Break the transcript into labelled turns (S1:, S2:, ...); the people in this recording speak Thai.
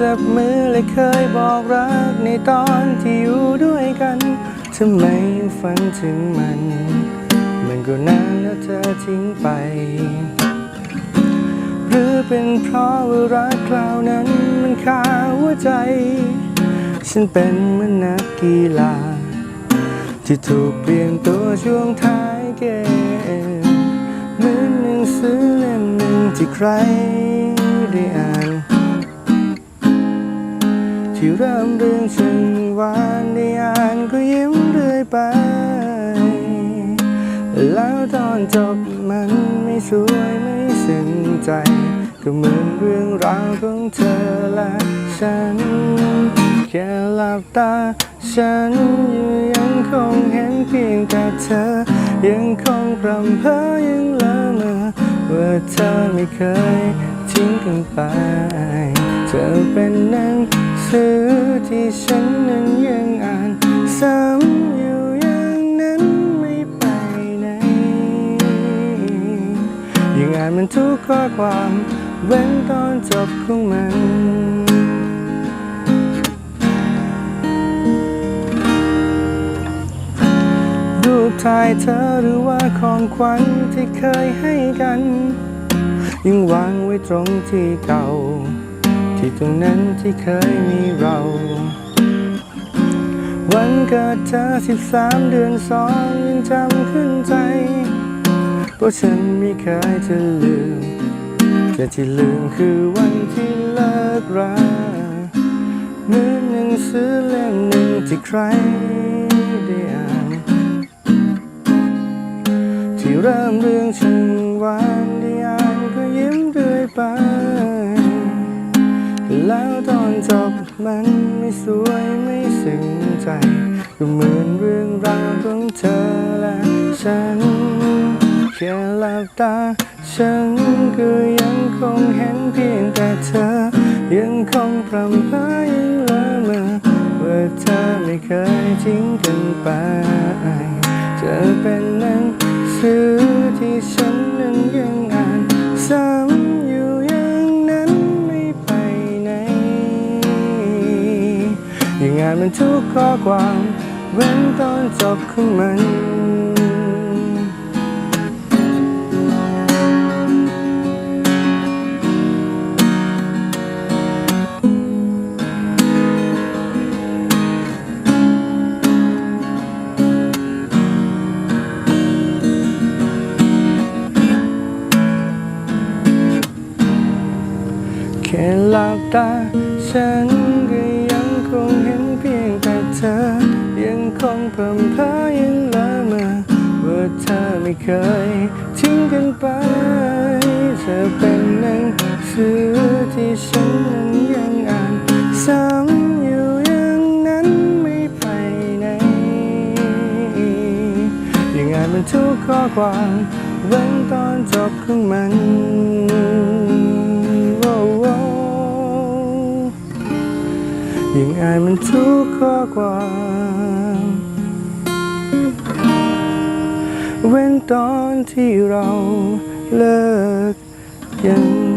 S1: จับมือและเคยบอกรักในตอนที่อยู่ด้วยกันทำไมยังฝันถึงมัน มันก็นานแล้วเธอทิ้งไป หรือเป็นเพราะว่ารักคราวนั้นมันคาหัวใจ ฉันเป็นเหมือนนักกีฬา ที่ถูกเปลี่ยนตัวช่วงท้ายเกมเหมือนหนังสือเล่มหนึ่งที่ใครได้อ่าน ที่เริ่มเรื่องฉันวานได้อ่านก็ยิ้มเรื่อยไป แล้วตอนจบมันไม่สวยไม่ซึ้งใจ ก็เหมือนเรื่องราวของเธอและฉัน แค่หลับตา ฉันอยู่ยังคงเห็นเพียงแต่เธอ ยังคงพรำเพ้อยังละเมอว่าเธอไม่เคยทิ้งกันไป เธอเป็นนัง สือที่ฉันนั้นยังอ่านซ้ำอยู่อย่างนั้นไม่ไปไหนยังอ่านมันทุกข้อความเว้นตอนจบของมันรูปถ่ายเธอหรือว่าของขวัญที่เคยให้กัน ยังวางไว้ตรงที่เก่า ที่ตรงนั้นที่เคยมีเรา วันเกิดเธอสิบสามเดือนสองยังจำขึ้นใจ เพราะฉันไม่เคยจะลืม แต่ที่ลืมคือวันที่เลิกราเหมือนหนังสือเล่มหนึ่งที่ใครได้อ่านที่เริ่มเรื่องฉัน มันไม่สวยไม่ซึ้งใจก็เหมือนเรื่องราวของเธอและฉันแค่หลับตา ฉันก็ยังคงเห็นเพียงแต่เธอ ยังคงพรำเพอยังละเมอว่าเธอไม่เคยทิ้งกันไป เธอเป็นนั งานมันทุกข้อความเว้นตอนจบของมันแค่หลับตาฉัน พรำเพอยังละเมอว่าเธอไม่เคยทิ้งกันไป เธอเป็นหนังสือที่ฉันนั้นยังอ่านซ้ำอยู่อย่างนั้นไม่ไปไหนยังอ่านมันทุกข้อความเว้นตอนจบของมันโอ้โอ้ยังอ่านมันทุกข้อความ เว้นตอนที่เราเลิกยัน